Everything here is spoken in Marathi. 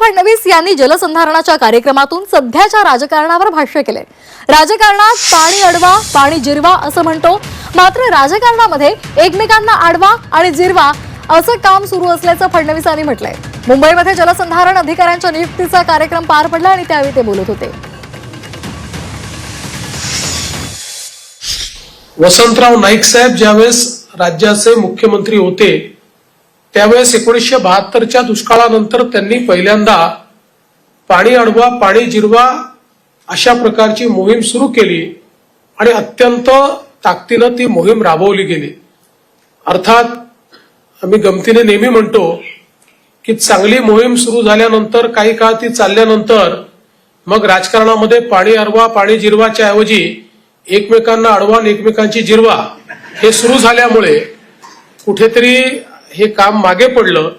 फडणवीस यांनी जलसंधारणाच्या कार्यक्रमातून सध्याच्या राजकारणावर भाष्य केले. राजकारणात पाणी अडवा पाणी जिरवा असं म्हणतो. मात्र राजकारणामध्ये एकमेकांना आडवा आणि जिरवा असं काम सुरू असल्याचं फडणवीसांनी म्हटलंय. मुंबईमध्ये जलसंधारण अधिकाऱ्यांच्या नियुक्तीचा कार्यक्रम पार पडला आणि त्यावेळी ते बोलत होते. वसंतराव नाईक साहेब ज्यावेळेस राज्याचे मुख्यमंत्री होते त्यावेळेस एकोणीसशे बहात्तरच्या दुष्काळानंतर त्यांनी पहिल्यांदा पाणी अडवा पाणी जिरवा अशा प्रकारची मोहीम सुरू केली आणि अत्यंत ताकदीनं ती मोहीम राबवली गेली. अर्थात आम्ही गमतीने नेहमी म्हणतो की चांगली मोहीम सुरू झाल्यानंतर काही काळ ती चालल्यानंतर मग राजकारणामध्ये पाणी अडवा पाणी जिरवाच्या ऐवजी एकमेकांना अडवा आणि एकमेकांची जिरवा हे सुरू झाल्यामुळे कुठेतरी हे काम मागे पडलं